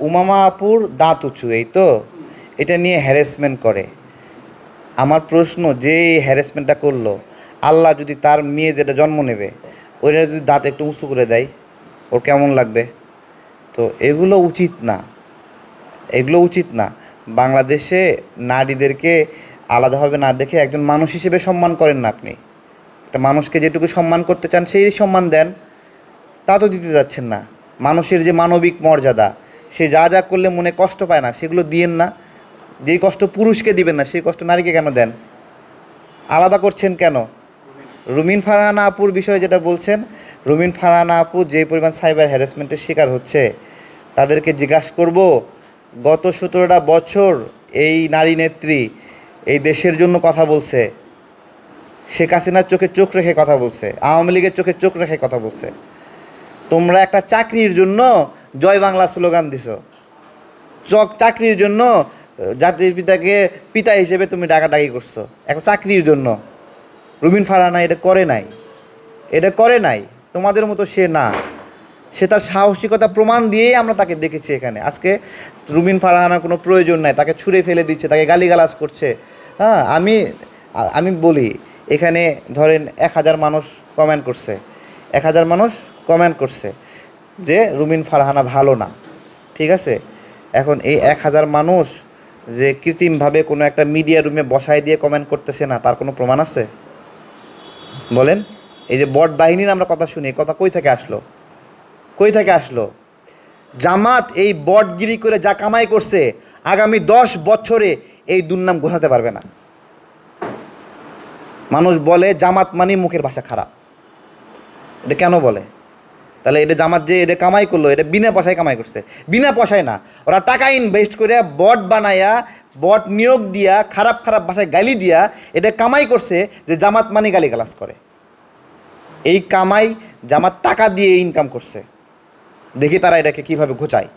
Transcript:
উমামা আপুর দাঁত উঁচু, এই তো? এটা নিয়ে হ্যারাসমেন্ট করে। আমার প্রশ্ন, যে এই হ্যারাসমেন্টটা করল, আল্লাহ যদি তার মেয়ে যেটা জন্ম নেবে, ওইটা যদি দাঁত একটু উঁচু করে দেয়, ওর কেমন লাগবে? তো এগুলো উচিত না। এগুলো উচিত না। বাংলাদেশে নারীদেরকে আলাদাভাবে না দেখে একজন মানুষ হিসেবে সম্মান করেন না আপনি। একটা মানুষকে যেটুকু সম্মান করতে চান, সেই সম্মান দেন। তা তো দিতে যাচ্ছেন না। মানুষের যে মানবিক মর্যাদা সে যা যা করলে মনে কষ্ট পায় না, সেগুলো দিয়েন না। যেই কষ্ট পুরুষকে দিবেন না, সেই কষ্ট নারীকে কেন দেন? আলাদা করছেন কেন? রুমিন ফারহানা আপুর বিষয়ে যেটা বলছেন, রুমিন ফারহানা আপু যে পরিমাণ সাইবার হ্যারাসমেন্টের শিকার হচ্ছে, তাদেরকে জিজ্ঞাসা করব, গত সতেরোটা বছর এই নারী নেত্রী এই দেশের জন্য কথা বলছে। শেখ হাসিনার চোখে চোখ রেখে কথা বলছে, আওয়ামী লীগের চোখে চোখ রেখে কথা বলছে। তোমরা একটা চাকরির জন্য জয় বাংলা স্লোগান দিছো। চক চাকরির জন্য জাতির পিতাকে পিতা হিসেবে তুমি ডাকাডাকি করছ। এখন চাকরির জন্য, রুবিন ফারানা এটা করে নাই। এটা করে নাই, তোমাদের মতো সে না। সে তার সাহসিকতা প্রমাণ দিয়েই আমরা তাকে দেখেছি এখানে। আজকে রুবিন ফারহানার কোনো প্রয়োজন নাই, তাকে ছুঁড়ে ফেলে দিচ্ছে, তাকে গালিগালাজ করছে। হ্যাঁ আমি আমি বলি, এখানে ধরেন এক হাজার মানুষ কমেন্ট করছে। এক হাজার মানুষ কমেন্ট করছে। যে রুমিন ফারহানা ভালো না, ঠিক আছে? এখন এই এক হাজার মানুষ যে কৃত্রিমভাবে কোনো একটা মিডিয়া রুমে বসায় দিয়ে কমেন্ট করতেছে না, তার কোনো প্রমাণ আছে? বলেন, এই যে বট বাহিনীর আমরা কথা শুনি কথা কই থেকে আসলো? কই থেকে আসলো? জামাত এই বটগিরি করে যা কামাই করছে, আগামী দশ বছরে এই দুর্নাম গোছাতে পারবে না। মানুষ বলে জামাত মানে মুখের ভাষা খারাপ। এটা কেন বলে? তাহলে এটা জামাত যে এটা কামাই করল, এটা বিনা পয়সায় কামাই করছে। বিনা পয়সায় না, ওরা টাকা ইনভেস্ট করে বট বানায়া, বট নিয়োগ দিয়া, খারাপ খারাপ ভাষায় গালি দিয়া এটা কামাই করছে যে জামাত মানে গালি গালাস করে। এই কামাই জামাত টাকা দিয়ে ইনকাম করছে। দেখি তারা এটাকে কীভাবে ঘোচায়।